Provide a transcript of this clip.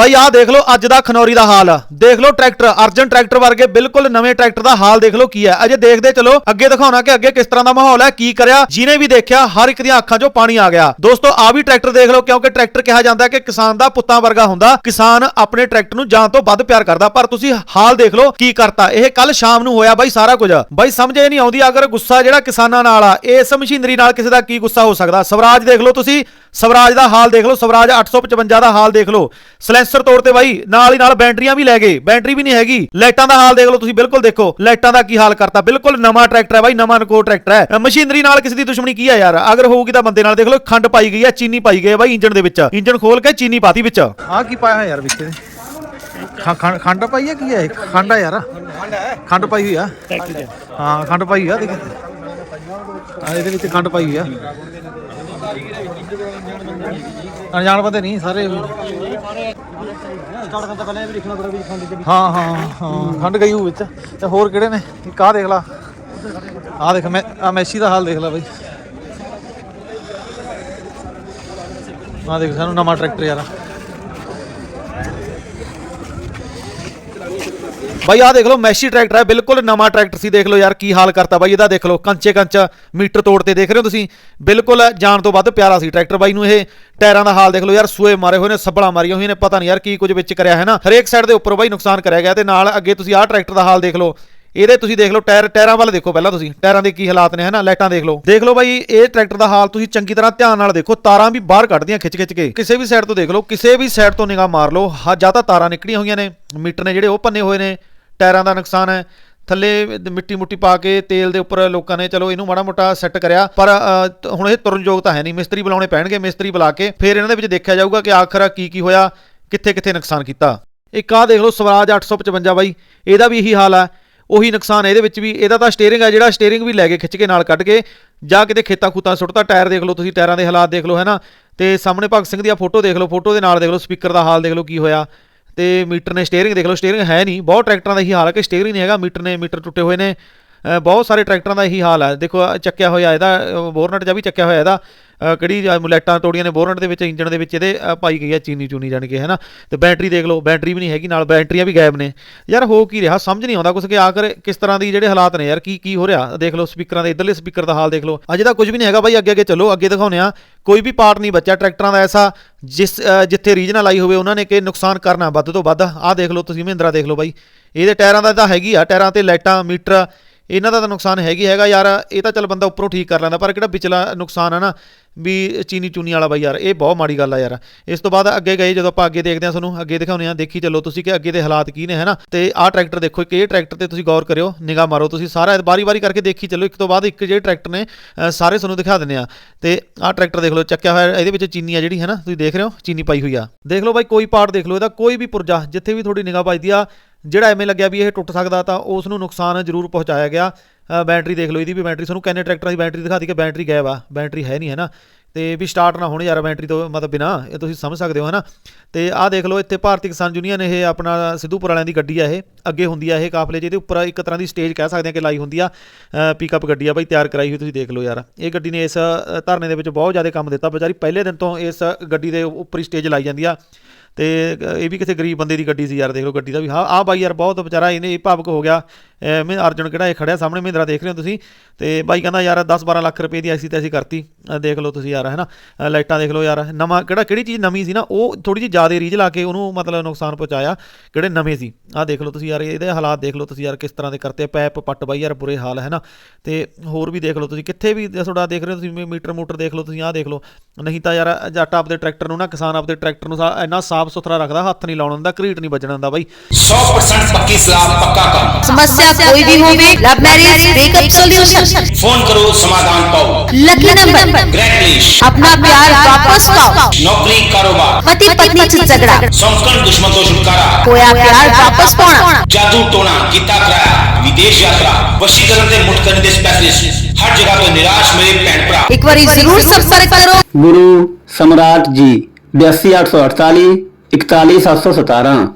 ਬਾਈ, ਆਹ ਦੇਖ ਲਓ ਅੱਜ ਦਾ ਖਨੌਰੀ ਦਾ ਹਾਲ। ਦੇਖ ਲਓ ਟਰੈਕਟਰ, ਅਰਜਨ ਟਰੈਕਟਰ ਵਰਗੇ ਬਿਲਕੁਲ ਨਵੇਂ ਟਰੈਕਟਰ ਦਾ ਹਾਲ ਦੇਖ ਲਓ ਕੀ ਹੈ। ਅਜੇ ਦੇਖਦੇ ਚਲੋ, ਅੱਗੇ ਦਿਖਾਉਣਾ ਕਿ ਅੱਗੇ ਕਿਸ ਤਰ੍ਹਾਂ ਦਾ ਮਾਹੌਲ ਹੈ, ਕੀ ਕਰਿਆ। ਜਿਹਨੇ ਵੀ ਦੇਖਿਆ, ਹਰ ਇੱਕ ਦੀਆਂ ਅੱਖਾਂ 'ਚੋਂ ਪਾਣੀ ਆ ਗਿਆ। ਦੋਸਤੋ ਆ ਵੀ ਟਰੈਕਟਰ ਦੇਖ ਲਓ, ਕਿਉਂਕਿ ਟਰੈਕਟਰ ਕਿਹਾ ਜਾਂਦਾ ਕਿ ਕਿਸਾਨ ਦਾ ਪੁੱਤਾਂ ਵਰਗਾ ਹੁੰਦਾ। ਕਿਸਾਨ ਆਪਣੇ ਟਰੈਕਟਰ ਨੂੰ ਜਾਨ ਤੋਂ ਵੱਧ ਪਿਆਰ ਕਰਦਾ। ਪਰ ਤੁਸੀਂ ਹਾਲ ਦੇਖ ਲਓ, ਕੀ ਕਰਤਾ। ਇਹ ਕੱਲ ਸ਼ਾਮ ਨੂੰ ਹੋਇਆ ਬਾਈ ਸਾਰਾ ਕੁਝ। ਬਾਈ, ਸਮਝ ਇਹ ਨਹੀਂ ਆਉਂਦੀ ਅਗਰ ਗੁੱਸਾ ਜਿਹੜਾ ਕਿਸਾਨਾਂ ਨਾਲ ਆ, ਇਸ ਮਸ਼ੀਨਰੀ ਨਾਲ ਕਿਸੇ ਦਾ ਕੀ ਗੁੱਸਾ ਹੋ ਸਕਦਾ। ਸਵਰਾਜ ਦੇਖ ਲਓ ਤੁਸੀਂ ਸਵਰਾਜ ਦਾ ਹਾਲ ਦੇਖ ਲਓ, ਸਵਰਾਜ 855 ਦਾ ਹਾਲ ਦੇਖ ਲਓ। ਸਲੈਂਸਰ ਤੋੜ ਤੇ ਬਾਈ, ਨਾਲ ਹੀ ਨਾਲ ਬੈਟਰੀਆਂ ਵੀ ਲੈ ਗਏ। ਬੈਟਰੀ ਵੀ ਨਹੀਂ ਹੈਗੀ। ਲਾਈਟਾਂ ਦਾ ਹਾਲ ਦੇਖ ਲਓ ਤੁਸੀਂ, ਬਿਲਕੁਲ ਦੇਖੋ। ਲਾਈਟਾਂ ਦਾ ਕੀ ਹਾਲ ਕਰਤਾ? ਬਿਲਕੁਲ ਨਵਾਂ ਟਰੈਕਟਰ ਹੈ ਬਾਈ, ਨਵਾਂ ਨਕੋ ਟਰੈਕਟਰ ਹੈ। ਮਸ਼ੀਨਰੀ ਨਾਲ ਕਿਸੇ ਦੀ ਦੁਸ਼ਮਣੀ ਕੀ ਹੈ ਯਾਰ? ਅਗਰ ਹੋਊਗੀ ਤਾਂ ਬੰਦੇ ਨਾਲ ਦੇਖ ਲਓ ਖੰਡ ਪਾਈ ਗਈ ਹੈ, ਚੀਨੀ ਪਾਈ ਗਈ ਹੈ ਬਾਈ ਇੰਜਨ ਦੇ ਵਿੱਚ। ਇੰਜਨ ਖੋਲ ਕੇ ਚੀਨੀ ਪਾਤੀ ਵਿੱਚ। ਆ ਕੀ ਪਾਇਆ ਯਾਰ ਵਿੱਚ ਖੰਡ ਪਾਈ ਹੈ ਕੀ ਹੈ ਖੰਡ ਆ ਯਾਰ। ਖੰਡ ਪਾਈ ਹੋਈ ਆ। ਹਾਂ, ਖੰਡ ਪਾਈ ਹੋਈ ਆ, ਦੇਖ। ਆ ਇਹਦੇ ਵਿੱਚ ਖੰਡ ਪਾਈ ਹੋਈ ਆ। ਅਣਜਾਣ ਬੰਦੇ ਨਹੀਂ, ਸਾਰੇ ਹਾਂ ਹਾਂ ਹਾਂ, ਖੰਡ ਗਈ ਹੋਊ ਵਿੱਚ। ਤੇ ਹੋਰ ਕਿਹੜੇ ਨੇ? ਇੱਕ ਆਹ ਦੇਖ ਲਾ। ਆਹ ਦੇਖ, ਮੈਂ ਆ ਮੈਸੀ ਦਾ ਹਾਲ ਦੇਖ ਲਾ ਬਈ। ਆਹ ਦੇਖ, ਸਾਨੂੰ ਨਵਾਂ ਟਰੈਕਟਰ ਯਾਰ। ਬਾਈ, ਆਹ ਦੇਖ ਲਓ, ਮੈਸ਼ੀ ਟਰੈਕਟਰ ਹੈ, ਬਿਲਕੁਲ ਨਵਾਂ ਟਰੈਕਟਰ ਸੀ, ਦੇਖ ਲਓ ਯਾਰ ਕੀ ਹਾਲ ਕਰਤਾ ਬਾਈ, ਇਹਦਾ ਦੇਖ ਲਓ ਕੰਚੇ ਕੰਚ ਮੀਟਰ ਤੋੜ ਤੇ ਦੇਖ ਰਹੇ ਹੋ ਤੁਸੀਂ। ਬਿਲਕੁਲ ਜਾਣ ਤੋਂ ਵੱਧ ਪਿਆਰਾ ਸੀ ਟਰੈਕਟਰ ਬਾਈ ਨੂੰ, ਇਹ ਟਾਇਰਾਂ ਦਾ ਹਾਲ ਦੇਖ ਲਓ ਯਾਰ, ਸੂਏ ਮਾਰੇ ਹੋਏ ਨੇ, ਸੱਬਲਾਂ ਮਾਰੀਆਂ ਹੋਈਆਂ ਨੇ, ਪਤਾ ਨਹੀਂ ਯਾਰ ਕੀ ਕੁਝ ਵਿੱਚ ਕਰਿਆ ਹੈ ਨਾ। ਹਰੇਕ ਸਾਈਡ ਦੇ ਉੱਪਰ ਬਾਈ ਨੁਕਸਾਨ ਕਰਿਆ ਗਿਆ ਤੇ ਨਾਲ ਅੱਗੇ ਤੁਸੀਂ ਆਹ ਟਰੈਕਟਰ ਦਾ ਹਾਲ ਦੇਖ ਲਓ ਇਹਦੇ ਤੁਸੀਂ ਦੇਖ ਲਓ, ਟਾਇਰ ਟਾਇਰਾਂ ਵੱਲ ਦੇਖੋ ਪਹਿਲਾਂ ਤੁਸੀਂ। ਟਾਇਰਾਂ ਦੇ ਕੀ ਹਾਲਾਤ ਨੇ ਹਨਾ ਲਾਈਟਾਂ ਦੇਖ ਲਓ। ਦੇਖ ਲਓ ਬਾਈ, ਇਹ ਟਰੈਕਟਰ ਦਾ ਹਾਲ ਤੁਸੀਂ ਚੰਗੀ ਤਰ੍ਹਾਂ ਧਿਆਨ ਨਾਲ ਦੇਖੋ। ਤਾਰਾਂ ਵੀ ਬਾਹਰ ਕੱਢਦੀਆਂ ਖਿੱਚ ਖਿੱਚ ਕੇ। ਕਿਸੇ ਵੀ ਸਾਈਡ ਤੋਂ ਦੇਖ ਲਓ, ਕਿਸੇ ਵੀ ਸਾਈਡ ਤੋਂ ਨਿਗਾਹ ਮਾਰ ਲਓ। ਹਾਂ ਜਾਂ ਤਾਂ ਤਾਰਾਂ ਨਿਕਲੀਆਂ ਹੋਈਆਂ ਨੇ। ਮੀਟਰ ਨੇ ਜਿਹੜੇ ਉਹ ਭੰਨੇ ਹੋਏ ਨੇ। ਟਾਇਰਾਂ ਦਾ ਨੁਕਸਾਨ ਹੈ। ਥੱਲੇ ਮਿੱਟੀ ਮੁੱਟੀ ਪਾ ਕੇ ਤੇਲ ਦੇ ਉੱਪਰ ਲੋਕਾਂ ਨੇ ਚਲੋ ਇਹਨੂੰ ਮਾੜਾ ਮੋਟਾ ਸੈੱਟ ਕਰਿਆ। ਪਰ ਹੁਣ ਇਹ ਤੁਰਨ ਯੋਗ ਤਾਂ ਹੈ ਨਹੀਂ। ਮਿਸਤਰੀ ਬੁਲਾਉਣੇ ਪੈਣਗੇ, ਮਿਸਤਰੀ ਬੁਲਾ ਕੇ। ਫਿਰ ਇਹਨਾਂ ਦੇ ਵਿੱਚ ਦੇਖਿਆ ਜਾਊਗਾ ਕਿ ਆਖਰ ਕੀ ਕੀ ਹੋਇਆ ਕਿੱਥੇ ਕਿੱਥੇ ਨੁਕਸਾਨ ਕੀਤਾ। ਇੱਕ ਆਹ ਦੇਖ ਲਓ, ਸਵਰਾਜ 855 ਬਾਈ। ਇਹਦਾ ਵੀ ਇਹੀ ਹਾਲ ਹੈ ਉਹੀ ਨੁਕਸਾਨ ਇਹਦੇ ਵਿੱਚ ਵੀ, ਇਹਦਾ ਤਾਂ ਸਟੀਅਰਿੰਗ ਹੈ ਜਿਹੜਾ ਸਟੀਅਰਿੰਗ ਵੀ ਲੈ ਕੇ ਖਿੱਚ ਕੇ ਨਾਲ ਕੱਢ ਕੇ ਜਾਂ ਕਿਤੇ ਖੇਤਾਂ ਖੂਤਾਂ ਸੁੱਟਦਾ ਟਾਇਰ ਦੇਖ ਲਓ ਤੁਸੀਂ, ਟਾਇਰਾਂ ਦੇ ਹਾਲਾਤ ਦੇਖ ਲਓ ਹੈ ਨਾ ਤੇ ਸਾਹਮਣੇ ਭਗਤ ਸਿੰਘ ਦੀ ਫੋਟੋ ਦੇਖ ਲਓ, ਫੋਟੋ ਦੇ ਨਾਲ ਦੇਖ ਲਓ, ਸਪੀਕਰ ਦਾ ਹਾਲ ਦੇਖ ਲਓ ਕੀ ਹੋਇਆ। ਤੇ ਮੀਟਰ ਨੇ ਸਟੀਅਰਿੰਗ ਦੇਖ ਲਓ ਸਟੀਅਰਿੰਗ ਹੈ ਨਹੀਂ, ਬਹੁਤ ਟਰੈਕਟਰਾਂ ਦਾ ਹੀ ਹਾਲ ਹੈ ਕਿ ਸਟੀਅਰਿੰਗ ਨਹੀਂ ਹੈਗਾ, ਮੀਟਰ ਨੇ ਮੀਟਰ ਟੁੱਟੇ ਹੋਏ ਨੇ। ਬਹੁਤ ਸਾਰੇ ਟਰੈਕਟਰਾਂ ਦਾ ਇਹੀ ਹਾਲ ਹੈ ਦੇਖੋ ਚੱਕਿਆ ਹੋਇਆ ਇਹਦਾ ਬੋਰਨਟ ਜਾਂ ਵੀ ਚੱਕਿਆ ਹੋਇਆ ਇਹਦਾ। ਕਿਹੜੀ ਅ, ਮੁਲੈਟਾਂ ਤੋੜੀਆਂ ਨੇ ਬੋਰਨਟ ਦੇ ਵਿੱਚ ਇੰਜਣ ਦੇ ਵਿੱਚ ਇਹਦੇ ਪਾਈ ਗਈ ਹੈ ਚੀਨੀ ਚੂਨੀ ਜਾਣ ਕੇ ਹੈ ਨਾ ਤੇ ਬੈਟਰੀ ਦੇਖ ਲਓ ਬੈਟਰੀ ਵੀ ਨਹੀਂ ਹੈਗੀ ਨਾਲ ਬੈਟਰੀਆਂ ਵੀ ਗਾਇਬ ਨੇ। ਯਾਰ ਹੋ ਕੀ ਰਿਹਾ? ਸਮਝ ਨਹੀਂ ਆਉਂਦਾ ਕੁਛ ਕਿ ਆਖਰ ਕਿਸ ਤਰ੍ਹਾਂ ਦੀ ਜਿਹੜੇ ਹਾਲਾਤ ਨੇ ਯਾਰ ਕੀ ਕੀ ਹੋ ਰਿਹਾ? ਦੇਖ ਲਓ ਸਪੀਕਰਾਂ ਦੇ ਇਧਰਲੇ ਸਪੀਕਰ ਦਾ ਹਾਲ ਦੇਖ ਲਓ। ਅਜੇ ਤਾਂ ਕੁਝ ਵੀ ਨਹੀਂ ਹੈਗਾ ਬਾਈ ਅੱਗੇ ਅੱਗੇ ਚੱਲੋ ਅੱਗੇ ਦਿਖਾਉਂਦੇ ਆ ਕੋਈ ਵੀ ਪਾਰਟ ਨਹੀਂ ਬਚਿਆ ਟਰੈਕਟਰਾਂ ਦਾ ਐਸਾ ਜਿਸ ਜਿੱਥੇ ਰੀਜਨਲ ਆਈ ਹੋਵੇ ਉਹਨਾਂ ਨੇ ਕਿ ਨੁਕਸਾਨ ਕਰਨਾ ਵੱਧ ਤੋਂ ਵੱਧ। ਆਹ ਦੇਖ ਲਓ ਤੁਸੀਂ ਮਹਿੰਦਰਾ ਦੇਖ ਲਓ ਬਾਈ। ਇਹਦੇ ਟਾਇਰਾਂ ਦਾ ਤਾਂ ਹੈਗੀ ਆ ਟਾਇਰਾਂ ਤੇ ਲਾਈਟਾਂ ਮੀਟਰ ਇਹਨਾਂ ਦਾ ਤਾਂ ਨੁਕਸਾਨ ਹੈਗੀ ਹੈਗਾ ਯਾਰ, ਇਹ ਤਾਂ ਚੱਲ ਬੰਦਾ ਉੱਪਰੋਂ ਠੀਕ ਕਰ ਲੈਂਦਾ, ਪਰ ਕਿਹੜਾ ਵਿਚਲਾ ਨੁਕਸਾਨ ਆ ਨਾ ਵੀ ਚੀਨੀ ਚੂਨੀ ਵਾਲਾ ਬਾਈ ਯਾਰ, ਇਹ ਬਹੁਤ ਮਾੜੀ ਗੱਲ ਆ ਯਾਰ। ਇਸ ਤੋਂ ਬਾਅਦ ਅੱਗੇ ਗਏ, ਜਦੋਂ ਆਪਾਂ ਅੱਗੇ ਦੇਖਦੇ ਹਾਂ ਤੁਹਾਨੂੰ, ਅੱਗੇ ਦਿਖਾਉਂਦੇ ਹਾਂ, ਦੇਖੀ ਚੱਲੋ ਤੁਸੀਂ ਕਿ ਅੱਗੇ ਦੇ ਹਾਲਾਤ ਕੀ ਨੇ ਹੈ ਨਾ ਤੇ ਆਹ ਟਰੈਕਟਰ ਦੇਖੋ ਕਿ ਇਹ ਟਰੈਕਟਰ ਤੇ ਤੁਸੀਂ ਗੌਰ ਕਰਿਓ, ਨਿਗਾਹ ਮਾਰੋ ਤੁਸੀਂ ਸਾਰਾ ਬਾਰੀ-ਬਾਰੀ ਕਰਕੇ ਦੇਖੀ ਚੱਲੋ, ਇੱਕ ਤੋਂ ਬਾਅਦ ਇੱਕ ਜਿਹੜੇ ਟਰੈਕਟਰ ਨੇ ਸਾਰੇ ਤੁਹਾਨੂੰ ਦਿਖਾ ਦਿੰਦੇ ਆ ਤੇ ਆਹ ਟਰੈਕਟਰ ਦੇਖ ਲਓ, ਚੱਕਿਆ ਹੋਇਆ, ਇਹਦੇ ਵਿੱਚ ਚੀਨੀ ਆ ਜਿਹੜੀ ਹੈ ਨਾ ਤੁਸੀਂ ਦੇਖ ਰਹੇ ਹੋ, ਚੀਨੀ ਪਾਈ ਹੋਈ ਆ। ਦੇਖ ਲਓ ਬਾਈ, ਕੋਈ ਪਾਰਟ ਦੇਖ ਲਓ, ਇਹਦਾ ਕੋਈ ਵੀ ਪੁਰਜਾ, ਜਿੱਥੇ ਵੀ ਤੁਹਾਡੀ ਨਿਗਾਹ ਵੱਜਦੀ ਆ ਜਿਹੜਾ ਐਵੇਂ ਲੱਗਿਆ ਵੀ ਇਹ ਟੁੱਟ ਸਕਦਾ ਤਾਂ ਉਸ ਨੂੰ ਨੁਕਸਾਨ ਜ਼ਰੂਰ ਪਹੁੰਚਾਇਆ ਗਿਆ। ਬੈਟਰੀ ਦੇਖ ਲਓ ਇਹਦੀ ਵੀ ਬੈਟਰੀ, ਤੁਹਾਨੂੰ ਕਹਿੰਦੇ ਟਰੈਕਟਰਾਂ ਦੀ ਬੈਟਰੀ ਦਿਖਾਤੀ ਕਿ ਬੈਟਰੀ ਗਾਇਬ ਆ, ਬੈਟਰੀ ਹੈ ਨਹੀਂ, ਹੈ ਨਾ? ਤੇ ਵੀ ਸਟਾਰਟ ਨਾ ਹੋਣ ਯਾਰ ਬੈਂਟਰੀ ਤੋਂ ਮਤਲਬ ਬਿਨਾ ਇਹ ਤੁਸੀਂ ਸਮਝ ਸਕਦੇ ਹੋ ਹੈ ਨਾ ਤੇ ਆਹ ਦੇਖ ਲਓ ਇੱਥੇ ਭਾਰਤੀ ਕਿਸਾਨ ਯੂਨੀਅਨ ਇਹ ਆਪਣਾ ਸਿੱਧੂਪੁਰ ਵਾਲਿਆਂ ਦੀ ਗੱਡੀ ਆ ਇਹ ਅੱਗੇ ਹੁੰਦੀ ਆ ਇਹ ਕਾਫਲੇ ਜਿਹਦੇ ਉੱਪਰ ਇੱਕ ਤਰ੍ਹਾਂ ਦੀ ਸਟੇਜ ਕਹਿ ਸਕਦੇ ਆ ਕਿ ਲਾਈ ਹੁੰਦੀ ਆ ਪਿਕਅਪ ਗੱਡੀ ਆ ਬਾਈ ਤਿਆਰ ਕਰਾਈ ਹੋਈ ਤੁਸੀਂ ਦੇਖ ਲਓ ਯਾਰ। ਇਹ ਗੱਡੀ ਨੇ ਇਸ ਧਰਨੇ ਦੇ ਵਿੱਚ ਬਹੁਤ ਜ਼ਿਆਦਾ ਕੰਮ ਦਿੱਤਾ। ਵਿਚਾਰੀ ਪਹਿਲੇ ਦਿਨ ਤੋਂ ਇਸ ਗੱਡੀ ਦੇ ਉੱਪਰ ਹੀ ਸਟੇਜ ਲਾਈ ਜਾਂਦੀ ਆ। ਤੇ ਇਹ ਵੀ ਕਿਸੇ ਗਰੀਬ ਬੰਦੇ ਦੀ ਗੱਡੀ ਸੀ ਯਾਰ ਦੇਖ ਲਓ ਗੱਡੀ ਦਾ ਵੀ। ਹਾਂ ਆ ਬਾਈ ਯਾਰ ਬਹੁਤ ਵਿਚਾਰਾ ਇਹਨੇ ਇਹ ਭਾਵਕ ਹੋ ਗਿਆ। ਅ, ਮੈਂ ਅਰਜਨ ਕਿਹੜਾ ਇਹ ਖੜਿਆ ਸਾਹਮਣੇ ਮਹਿੰਦਰਾ ਦੇਖ ਰਹੇ ਹੋ ਤੁਸੀਂ। ਤੇ ਬਾਈ ਕਹਿੰਦਾ ਯਾਰ 10 12 ਲੱਖ ਰੁਪਏ ਦੀ ਐਸੀ ਤੈਸੀ ਕਰਤੀ। ਦੇਖ ਲਓ ਤੁਸੀਂ ਯਾਰ ਹੈ ਨਾ ਲਾਈਟਾਂ ਦੇਖ ਲਓ ਯਾਰ ਨਵਾਂ ਕਿਹੜਾ ਕਿਹੜੀ ਚੀਜ਼ ਨਵੀਂ ਸੀ ਨਾ ਉਹ ਥੋੜੀ ਜਿਹੀ ਜ਼ਿਆਦਾ ਰੀਝ ਲਾ ਕੇ ਉਹਨੂੰ ਮਤਲਬ ਨੁਕਸਾਨ ਪਹੁੰਚਾਇਆ ਕਿਹੜੇ ਨਵੇਂ ਸੀ। ਆਹ ਦੇਖ ਲਓ ਤੁਸੀਂ ਯਾਰ ਇਹਦੇ ਹਾਲਾਤ ਦੇਖ ਲਓ ਤੁਸੀਂ ਯਾਰ ਕਿਸ ਤਰ੍ਹਾਂ ਦੇ ਕਰਤੇ ਪੈਪ ਪੱਟ ਬਾਈ ਯਾਰ ਬੁਰੇ ਹਾਲ ਹੈ ਨਾ। ਤੇ ਹੋਰ ਵੀ ਦੇਖ ਲਓ ਤੁਸੀਂ ਕਿੱਥੇ ਵੀ ਤੁਹਾਡਾ ਦੇਖ ਰਹੇ ਤੁਸੀਂ ਮੀਟਰ ਮੋਟਰ ਦੇਖ ਲਓ ਤੁਸੀਂ ਆਹ ਦੇਖ ਲਓ। ਨਹੀਂ ਤਾਂ ਯਾਰ ਜੱਟ ਆਪਦੇ ਟਰੈਕਟਰ ਨੂੰ ਨਾ ਕਿਸਾਨ ਆਪਦੇ ਟਰੈਕਟਰ ਨੂੰ ਇੰਨਾ ਸਾਫ਼ ਸੁਥਰਾ ਰੱਖਦਾ ਹੱਥ ਨਹੀਂ ਲਾਉਣ ਦਾ ਘਰੀਟ ਨਹੀਂ ਵੱਜਣ ਦਾ ਬਾਈ। 100% ਪੱਕੀ ਸਲਾਹ ਪੱਕਾ ਕੰਮ। ਸਮੱਸਿਆ ਕੋਈ ਵੀ ਹੋਵੇ love marriage breakup solution phone ਕਰੋ ਸਮਾਧਾਨ ਪਾਓ। ਲੱਕੀ ਨੰਬਰ ਗ੍ਰੈਟ अपना प्यार वापस पाओ नौकरी कारोबार। पति पत्नी ऐसी झगड़ा। संस्कार दुश्मन को छुटकारा। कोया प्यार वापस पाना। जादू टोना किताब किराया विदेश यात्रा वशीकरण ऐसी मुठ करने स्पेशलिस्ट हर जगह तो निराश मेरे भैन पर। एक बार ज़रूर संपर्क करो। गुरु सम्राट जी बयासी आठ सौ अड़तालीस इकतालीस सात सौ सतारह।